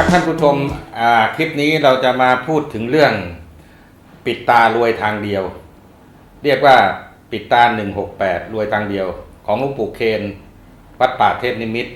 ครับท่านผู้ชมคลิปนี้เราจะมาพูดถึงเรื่องปิดตารวยทางเดียว เรียกว่าปิดตา 168 รวยทางเดียว ของหลวงปู่เคนวัดป่าเทพนิมิต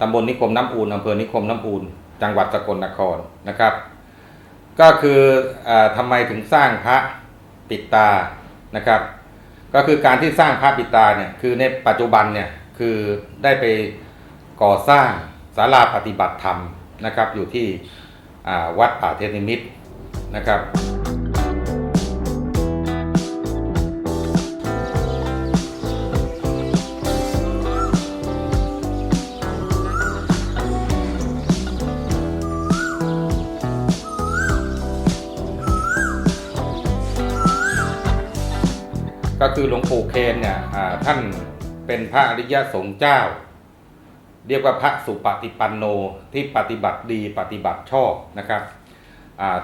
ตำบลนิคมน้ำอูนอำเภอนิคมน้ำอูนจังหวัดสกลนครนะครับ ก็คืออทำไมถึงสร้างพระปิดตานะครับ ก็คือการที่สร้างพระปิดตาเนี่ยคือในปัจจุบันเนี่ยคือได้ไปก่อสร้างศาลาปฏิบัติธรรม นะครับอยู่ที่วัดป่าเทนิมิตรนะครับก็คือหลวงปู่เคนเนี่ยท่านเป็นพระอริยสงฆ์เจ้า เรียกว่าพระสุปฏิปันโนที่ปฏิบัติดีปฏิบัติชอบนะครับ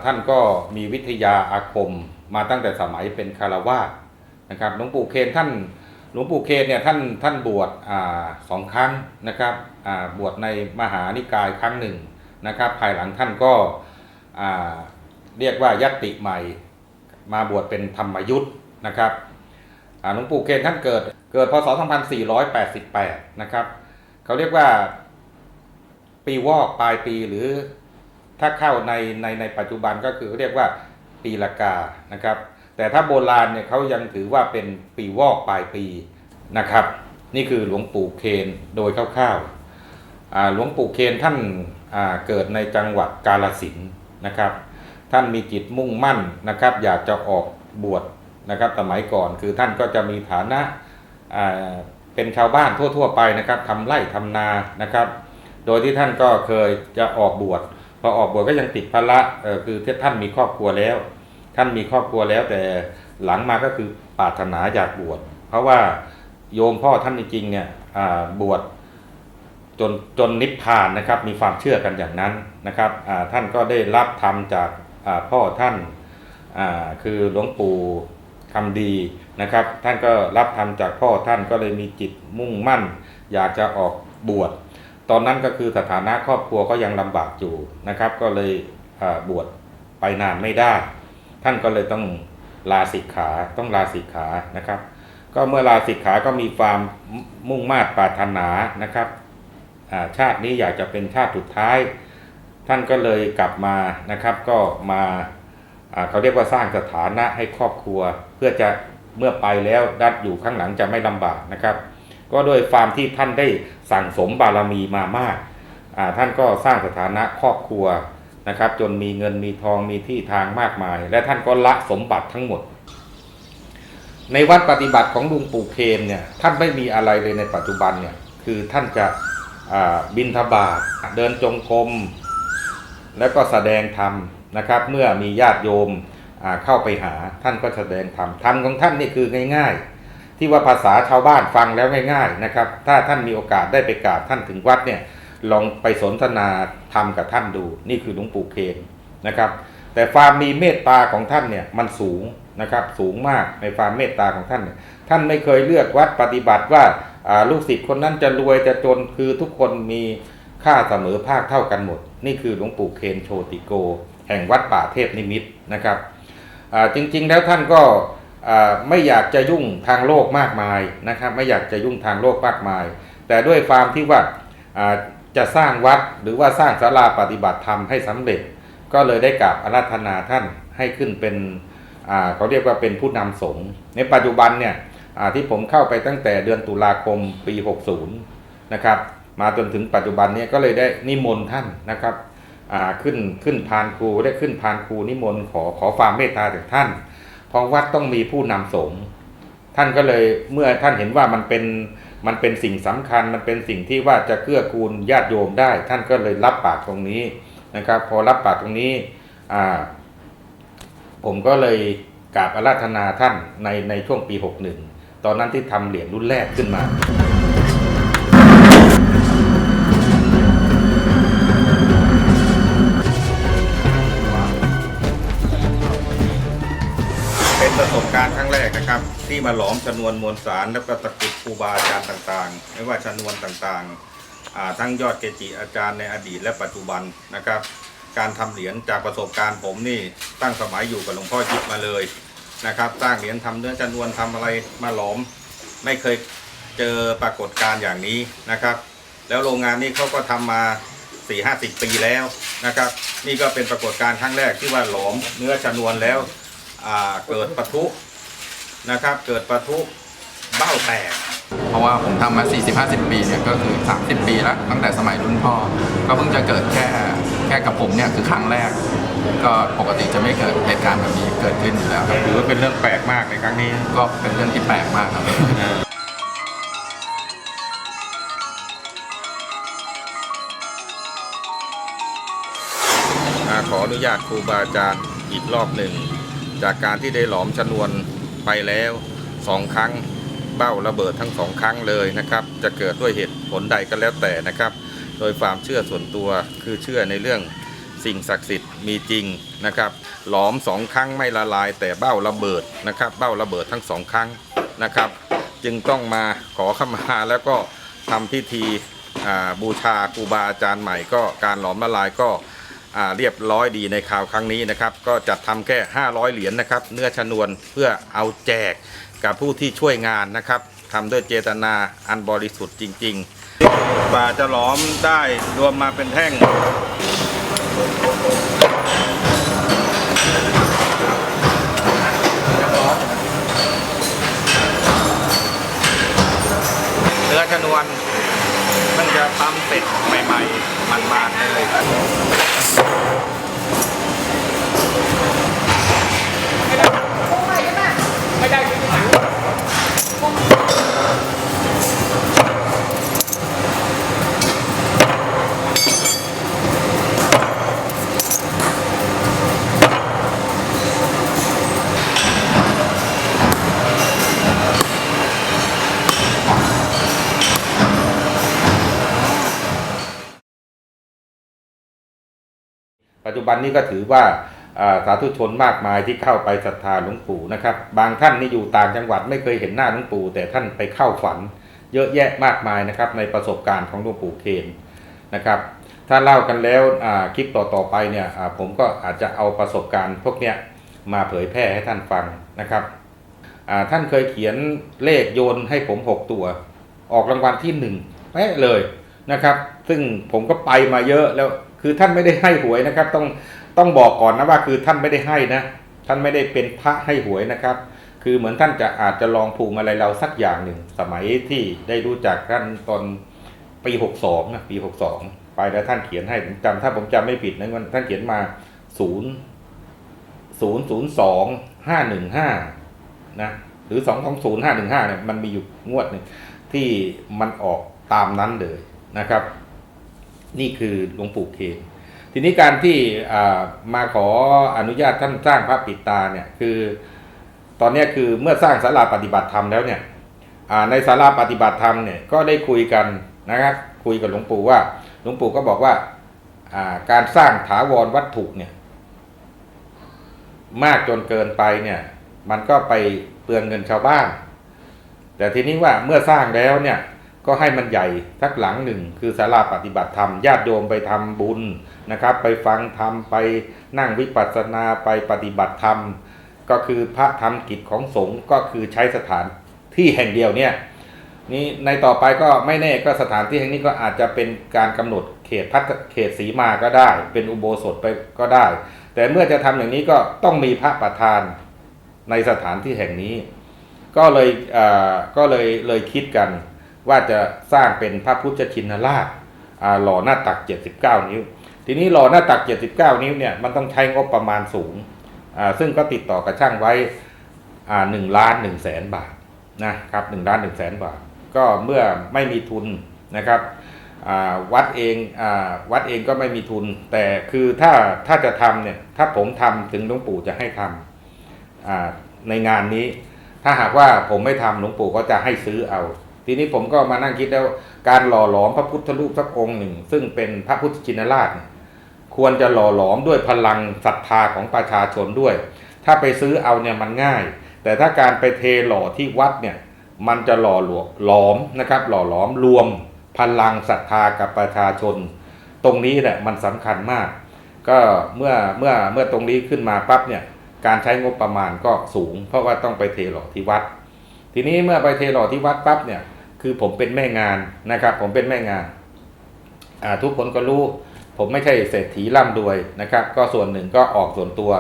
ท่านก็มีวิทยาอาคมมาตั้งแต่สมัยเป็นคารวาสนะครับหลวงปู่เคนท่านหลวงปู่เคนเนี่ยท่านท่านบวชอสองครั้งนะครับบวชในมหานิกายครั้งหนึ่งนะครับ ภายหลังท่านก็เรียกว่ายัตติใหม่มาบวชเป็นธรรมยุทธ์นะครับหลวงปู่เคนท่านเกิดเกิดพศ 2488 นะครับ เขาเรียกว่า ปีวอกปลายปีหรือถ้าเข้าในในในปัจจุบันก็คือเรียกว่าปีละกานะครับ แต่ถ้าโบราณเนี่ยเขายังถือว่าเป็นปีวอกปลายปีนะครับ นี่คือหลวงปู่เคนโดยคร่าวๆหลวงปู่เคนท่านาเกิดในจังหวัดกาลสินนะครับ ท่านมีจิตมุ่งมั่นนะครับ อยากจะออกบวชนะครับ สมัยก่อนคือท่านก็จะมีฐานะา เป็นชาวบ้านทั่ว ๆ ไปนะครับทำไร่ทำนานะครับ โดยที่ท่านก็เคยจะออกบวชพอออกบวชก็ยังติดภาระคือท่านมีครอบครัวแล้ว ท่านมีครอบครัวแล้วแต่หลังมาก็คือปรารถนาอยากบวชเพราะว่าโยมพ่อท่านจริงเนี่ยบวชจนจนนิพพานนะครับ มีความเชื่อกันอย่างนั้นนะครับท่านก็ได้รับธรรมจากพ่อท่านคือหลวงปู่คำดี นะครับ ท่านก็รับธรรมจากพ่อท่านก็เลยมีจิตมุ่งมั่น อยากจะออกบวช ตอนนั้นก็คือสถานะครอบครัวก็ยังลำบากอยู่นะครับ ก็เลยบวชไปนานไม่ได้ ท่านก็เลยต้องลาสิกขาต้องลาสิกขานะครับ ก็เมื่อลาสิกขาก็มีความมุ่งมา่ปรารถนานะครับชาตินี้อยากจะเป็นชาติสุดท้าย ท่านก็เลยกลับมานะครับ ก็มาเขาเรียกว่าสร้างสถานะให้ครอบครัวเพื่อจะ เมื่อไปแล้วดัดอยู่ข้างหลังจะไม่ลำบากนะครับ ก็โดยความที่ท่านได้สั่งสมบารมีมามากท่านก็สร้างสถานะครอบครัวนะครับ จนมีเงินมีทองมีที่ทางมากมาย และท่านก็ละสมบัติทั้งหมด ในวัดปฏิบัติของลุงปู่เคนเนี่ยท่านไม่มีอะไรเลยในปัจจุบันเนี่ยคือท่านจะบินทบาทเดินจงกรมแล้วก็แสดงธรรมนะครับ เมื่อมีญาติโยม เข้าไปหาท่านก็แสดงธรรมธรรมของท่านนี่คือง่าย ๆ ที่ว่าภาษาชาวบ้านฟังแล้วง่าย ๆนะครับ ถ้าท่านมีโอกาสได้ไปกราบท่านถึงวัดเนี่ยลองไปสนทนาธรรมกับท่านดู นี่คือหลวงปู่เคนนะครับ แต่ความมีเมตตาของท่านเนี่ยมันสูงนะครับสูงมากในความเมตตาของท่านนท่านไม่เคยเลือกวัดปฏิบัติว่าอ่าลูกศิษย์คนนั้นจะรวยจะจนคือทุกคนมีค่าเสมอภาคเท่ากันหมด นี่คือหลวงปู่เคนโชติโก แห่งวัดป่าเทพนิมิตนะครับ จริงๆ แล้วท่านก็ไม่อยากจะยุ่งทางโลกมากมายนะครับไม่อยากจะยุ่งทางโลกมากมาย แต่ด้วยความที่ว่าจะสร้างวัดหรือว่าสร้างศาลาปฏิบัติธรรมให้สำเร็จ ก็เลยได้กราบอาราธนาท่านให้ขึ้นเป็นเขาเรียกว่าเป็นผู้นำสงฆ์ในปัจจุบันเนี่ยที่ผมเข้าไปตั้งแต่เดือนตุลาคมปี 60 นะครับมาจนถึงปัจจุบันเนี่ยก็เลยได้นิมนต์ท่านนะครับ ขึ้นขึ้นพานครูได้ขึ้นพานครูนิมนต์ขอขอความเมตตาจากท่าน เพราะวัดต้องมีผู้นำสงฆ์ท่านก็เลยเมื่อท่านเห็นว่ามันเป็นมันเป็นสิ่งสำคัญมันเป็นสิ่งที่ว่าจะเกื้อกูลญาติโยมได้ ท่านก็เลยรับปากตรงนี้นะครับ พอรับปากตรงนี้อ่าผมก็เลยกราบอาราธนาท่านในในช่วงปี 61 ตอนนั้นที่ทำเหรียญรุ่นแรกขึ้นมา เป็นประสบการณ์ครั้งแรกนะครับ ที่มาหลอมชนวนมวลสารแล้วก็ตะกุดครูบาอาจารย์ต่างๆ ไม่ว่าชนวนต่างอ่าทั้งยอดเกจิอาจารย์ในอดีตและปัจจุบันนะครับ การทำเหรียญจากประสบการณ์ผมนี่ตั้งสมัยอยู่กับหลวงพ่อยิบมาเลยนะครับสร้างเหรียญทำเนื้อจำนวนทำอะไรมาหลอม ไม่เคยเจอปรากฏการณ์อย่างนี้นะครับ แล้วโรงงานนี้เขาก็ทำมา4 5 0 ปีแล้วนะครับ นี่ก็เป็นปรากฏการณ์ครั้งแรกที่ว่าหลอมเนื้อชนวนแล้ว เกิดปะทุนะครับ เกิดปะทุเบ้าแตกเพราะว่าผมทำมา 40-50 ปีเนี่ยก็คือ 30 ปีแล้ว ตั้งแต่สมัยรุ่นพ่อ ก็เพิ่งจะเกิดแค่แค่กับผมเนี่ยคือครั้งแรก ก็ปกติจะไม่เกิดเหตุการณ์แบบนี้เกิดขึ้นอยู่แล้วครับถือว่าเป็นเรื่องแปลกมากในครั้งนี้ก็เป็นเรื่องที่แปลกมากครับอ่าขออนุญาตครูบาอาจารย์อีกรอบหนึ่ง จากการที่ได้หลอมชนวนไปแล้วสองครั้งเบ้าระเบิดทั้งสองครั้งเลยนะครับ จะเกิดด้วยเหตุผลใดก็แล้วแต่นะครับ โดยความเชื่อส่วนตัวคือเชื่อในเรื่องสิ่งศักดิ์สิทธิ์มีจริงนะครับหลอมสองครั้งไม่ละลาย แต่เบ้าระเบิดนะครับ เบ้าระเบิดทั้งสองครั้งนะครับ จึงต้องมาขอขมาแล้วก็ทำพิธีบูชาครูบาอาจารย์ใหม่ก็การหลอมละลายก็ เรียบร้อยดีในข่าวครั้งนี้นะครับก็จัดทำแค่ 500 เหรียญนะครับเนื้อชนวนเพื่อเอาแจกกับผู้ที่ช่วยงานนะครับทำด้วยเจตนาอันบริสุทธิ์จริงๆกว่าจะหลอมได้รวมมาเป็นแท่งเนื้อชนวนมันจะปั๊มเสร็จ มันมันๆเลย ปัจจุบันนี้ก็ถือว่าสาธุชนมากมายที่เข้าไปศรัทธาหลวงปู่นะครับ บางท่านนี่อยู่ต่างจังหวัดไม่เคยเห็นหน้าหลวงปู่ แต่ท่านไปเข้าฝัน เยอะแยะมากมายนะครับ ในประสบการณ์ของหลวงปู่เคนนะครับ ถ้าเล่ากันแล้วคลิปต่อๆไปเนี่ยผมก็อาจจะเอาประสบการณ์พวกเนี้ยมาเผยแพร่ให้ท่านฟังนะครับท่านเคยเขียนเลขโยนให้ผม 6 ตัว ออกรางวัลที่หนึ่งแป๊ะเลยนะครับ ซึ่งผมก็ไปมาเยอะแล้ว คือท่านไม่ได้ให้หวยนะครับ ต้องต้องบอกก่อนนะว่าคือท่านไม่ได้ให้นะ ท่านไม่ได้เป็นพระให้หวยนะครับ คือเหมือนท่านจะอาจจะลองผูกอะไรเราสักอย่างหนึ่ง สมัยที่ได้รู้จักท่านตอนปีหกสองนะปีหกสองไปแล้วท่านเขียนให้ผมจำถ้าผมจำไม่ผิดนะมันท่านเขียนมาศูนย์ศูนย์ศูนย์สองห้าหนึ่งห้านะหรือสองสองศูนย์ห้าหนึ่งห้าเนี่ยมันมีอยู่งวดหนึ่งที่มันออกตามนั้นเลยนะครับ นี่คือหลวงปู่เคนทีนี้การที่มาขออนุญาตท่านสร้างพระปิดตาเนี่ยคือ ตอนนี้คือเมื่อสร้างศาลาปฏิบัติธรรมแล้วเนี่ยในศาลาปฏิบัติธรรมเนี่ยก็ได้คุยกันนะครับคุยกับหลวงปู่ว่า หลวงปู่ก็บอกว่าอ่าการสร้างถาวรวัตถุเนี่ยมากจนเกินไปเนี่ยมันก็ไปเปลืองเงินชาวบ้าน แต่ทีนี้ว่าเมื่อสร้างแล้วเนี่ย ก็ให้มันใหญ่ทักหลังหนึ่งคือศาลาปฏิบัติธรรมญาติโยมไปทำบุญนะครับ ไปฟังธรรมไปนั่งวิปัสสนาไปปฏิบัติธรรม ก็คือพระธรรมกิจของสงฆ์ก็คือใช้สถานที่แห่งเดียวเนี่ยนี่ในต่อไปก็ไม่แน่ก็สถานที่แห่งนี้ก็อาจจะเป็นการกำหนดเขตพัฒเขตสีมาก็ได้ เป็นอุโบสถไปก็ได้ แต่เมื่อจะทำอย่างนี้ก็ต้องมีพระประธานในสถานที่แห่งนี้ ก็เลยก็เลยเลยคิดกัน ว่าจะสร้างเป็นพระพุทธชินราชหล่อหน้าตัก 79 นิ้ว ทีนี้หล่อหน้าตัก 79 นิ้วเนี่ยมันต้องใช้งบประมาณสูง ซึ่งก็ติดต่อกับช่างไว้อ่า1ล้าน1แสนบาทนะครับ1ล้าน1แสนบาท ก็เมื่อไม่มีทุนนะครับวัดเองอวัดเองก็ไม่มีทุน แต่คือถ้าถ้าจะทำเนี่ยถ้าผมทำถึงหลวงปู่จะให้ทำอ่าในงานนี้ ถ้าหากว่าผมไม่ทำหลวงปู่ก็จะให้ซื้อเอา ทีนี้ผมก็มานั่งคิดแล้วการหล่อหลอมพระพุทธรูปสักองค์หนึ่ง ซึ่งเป็นพระพุทธชินราช ควรจะหล่อหลอมด้วยพลังศรัทธาของประชาชนด้วย ถ้าไปซื้อเอาเนี่ยมันง่าย แต่ถ้าการไปเทหล่อที่วัดเนี่ยมันจะหล่อหลวหลอมนะครับ หล่อหลอมรวมพลังศรัทธากับประชาชน ตรงนี้แหละมันสำคัญมาก ก็เมื่อเมื่อเมื่อตรงนี้ขึ้นมาปั๊บเนี่ยการใช้งบประมาณก็สูง เพราะว่าต้องไปเทหล่อที่วัด ทีนี้เมื่อไปเทหล่อที่วัดปั๊บเนี่ย คือผมเป็นแม่งานนะครับ ผมเป็นแม่งานทุกคนก็รู้ ผมไม่ใช่เศรษฐีร่ำรวยนะครับ ก็ส่วนหนึ่งก็ออกส่วนตัว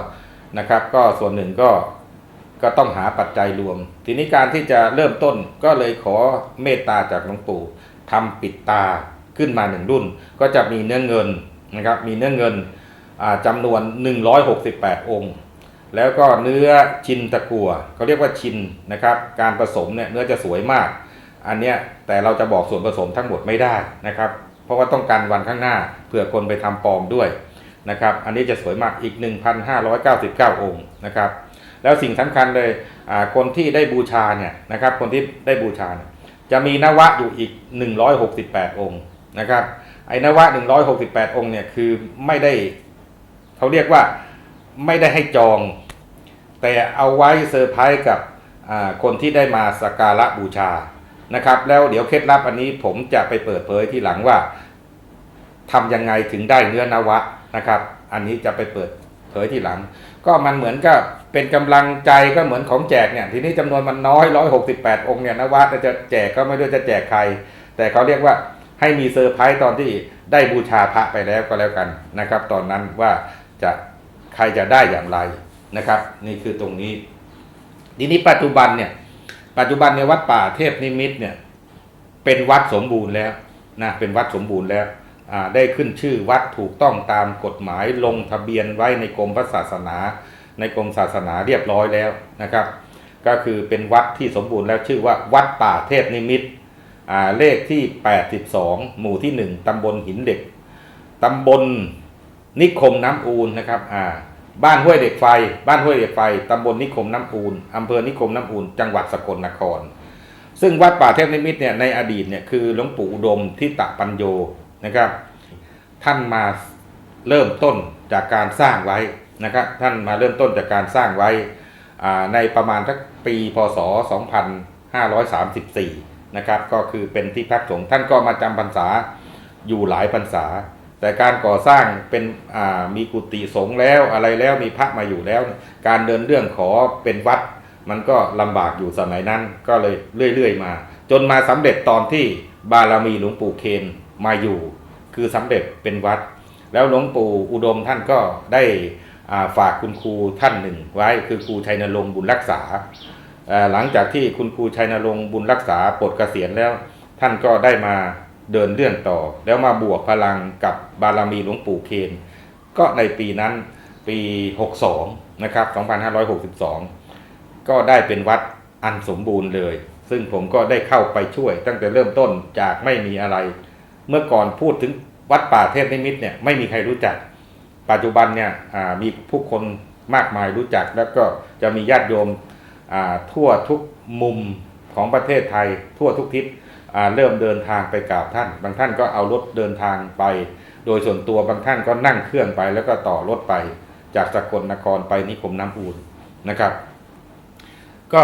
นะครับ ก็ส่วนหนึ่งก็ก็ต้องหาปัจจัยรวม ทีนี้การที่จะเริ่มต้นก็เลยขอเมตตาจากหลวงปู่ทำปิดตาขึ้นมาหนึ่งรุ่น ก็จะมีเนื้อเงินนะครับ มีเนื้อเงินจำนวน 168 องค์ แล้วก็เนื้อชินตะกัวเขาเรียกว่าชินนะครับ การผสมเนี่ยเนื้อจะสวยมาก อันเนี้ยแต่เราจะบอกส่วนผสมทั้งหมดไม่ได้นะครับ เพราะว่าต้องการวันข้างหน้าเผื่อคนไปทำปลอมด้วยนะครับ อันนี้จะสวยมากอีก 1,599 องค์นะครับ แล้วสิ่งสำคัญเลยคนที่ได้บูชาเนี่ยนะครับคนที่ได้บูชา จะมีนวะอยู่อีก 168 องค์นะครับไอ้นวะ 168 องค์เนี่ยคือไม่ได้เขาเรียกว่าไม่ได้ให้จอง แต่เอาไว้เซอร์ไพรส์กับคนที่ได้มาสักการะบูชา นะครับ แล้วเดี๋ยวเคล็ดลับอันนี้ผมจะไปเปิดเผยที่หลังว่าทำยังไงถึงได้เนื้อนวะนะครับ อันนี้จะไปเปิดเผยที่หลัง ก็มันเหมือนกับเป็นกำลังใจก็เหมือนของแจกเนี่ยทีนี้จำนวนมันน้อยร้อยหกสิบแปดองค์เนี่ยนวะจะแจกก็ไม่รู้จะแจกใคร แต่เขาเรียกว่าให้มีเซอร์ไพรส์ตอนที่ได้บูชาพระไปแล้วก็แล้วกันนะครับ ตอนนั้นว่าจะใครจะได้อย่างไรนะครับ นี่คือตรงนี้ทีนี้ปัจจุบันเนี่ย ปัจจุบันในวัดป่าเทพนิมิตเนี่ยเป็นวัดสมบูรณ์แล้วนะเป็นวัดสมบูรณ์แล้วได้ขึ้นชื่อวัดถูกต้องตามกฎหมายลงทะเบียนไว้ในกรมพระศาสนา ในกรมศาสนาเรียบร้อยแล้วนะครับ ก็คือเป็นวัดที่สมบูรณ์แล้วชื่อว่าวัดป่าเทพนิมิตเลขที่ 82 หมู่ที่ 1ตำบลหินเด็กตำบลนิคมน้ำอูนนะครับอ่า บ้านห้วยเด็กไฟ บ้านห้วยเด็กไฟตำบลนิคมน้ำอูนอำเภอนิคมน้ำอูนจังหวัดสกลนคร ซึ่งวัดป่าเทพนิมิตเนี่ยในอดีตเนี่ยคือหลวงปู่อุดมที่ตะปัญโยนะครับ ท่านมาเริ่มต้นจากการสร้างไว้นะครับ ท่านมาเริ่มต้นจากการสร้างไว้ในประมาณสักปีพศ 2534 นะครับ ก็คือเป็นที่พักสงฆ์ท่านก็มาจำพรรษาอยู่หลายพรรษา แต่การก่อสร้างเป็นมีกุฏิสงฆ์แล้วอะไรแล้วมีพระมาอยู่แล้ว การเดินเรื่องขอเป็นวัด มันก็ลำบากอยู่สมัยนั้นก็เลยเรื่อยๆมา จนมาสำเร็จตอนที่บารมีหลวงปู่เคนมาอยู่ คือสำเร็จเป็นวัด แล้วหลวงปู่อุดมท่านก็ได้ฝากคุณครูท่านหนึ่งไว้ คือครูชัยนรงค์บุญรักษาอ่าหลังจากที่คุณครูชัยนรงค์บุญรักษาปลดเกษียณแล้ว ท่านก็ได้มา เดินเรื่องต่อ แล้วมาบวกพลังกับบารมีหลวงปู่เคนก็ในปีนั้นปี 62 นะครับ 2562 ก็ได้เป็นวัดอันสมบูรณ์เลย ซึ่งผมก็ได้เข้าไปช่วย ตั้งแต่เริ่มต้นจากไม่มีอะไร เมื่อก่อนพูดถึงวัดป่าเทพนิมิตเนี่ยไม่มีใครรู้จัก ปัจจุบันเนี่ยมีผู้คนมากมายรู้จัก แล้วก็จะมีญาติโยมทั่วทุกมุมของประเทศไทย ทั่วทุกทิศ เริ่มเดินทางไปกราบท่าน บางท่านก็เอารถเดินทางไป โดยส่วนตัวบางท่านก็นั่งเครื่องไปแล้วก็ต่อรถไป จากสกลนครไปนิคมน้ำอูนนะครับ ก็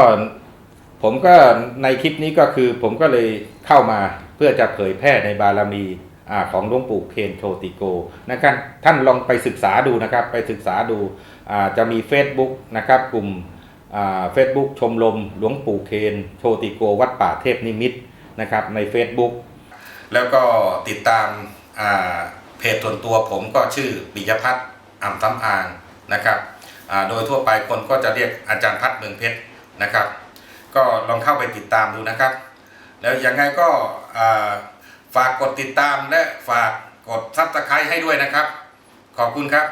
ผมก็ในคลิปนี้ก็คือผมก็เลยเข้ามาเพื่อจะเผยแพร่ในบารมีอของหลวงปู่เคนโชติโกนะครับท่านลองไปศึกษาดูนะครับ ไปศึกษาดูาจะมี Facebook นะครับกลุ่มเฟซบุ๊กชมรมหลวงปู่เคนโชติโกวัดป่าเทพนิมิตร นะครับใน Facebook แล้วก็ติดตามอ่าเพจส่วนตัวผมก็ชื่อปิยพัฒน์อ่ำซ้ำอางนะครับอ่าโดยทั่วไปคนก็จะเรียกอาจารย์พัฒน์เมืองเพชรนะครับ ก็ลองเข้าไปติดตามดูนะครับ แล้วยังไงก็อ่าฝากกดติดตามและฝากกดซับสไครต์ให้ด้วยนะครับ ขอบคุณครับ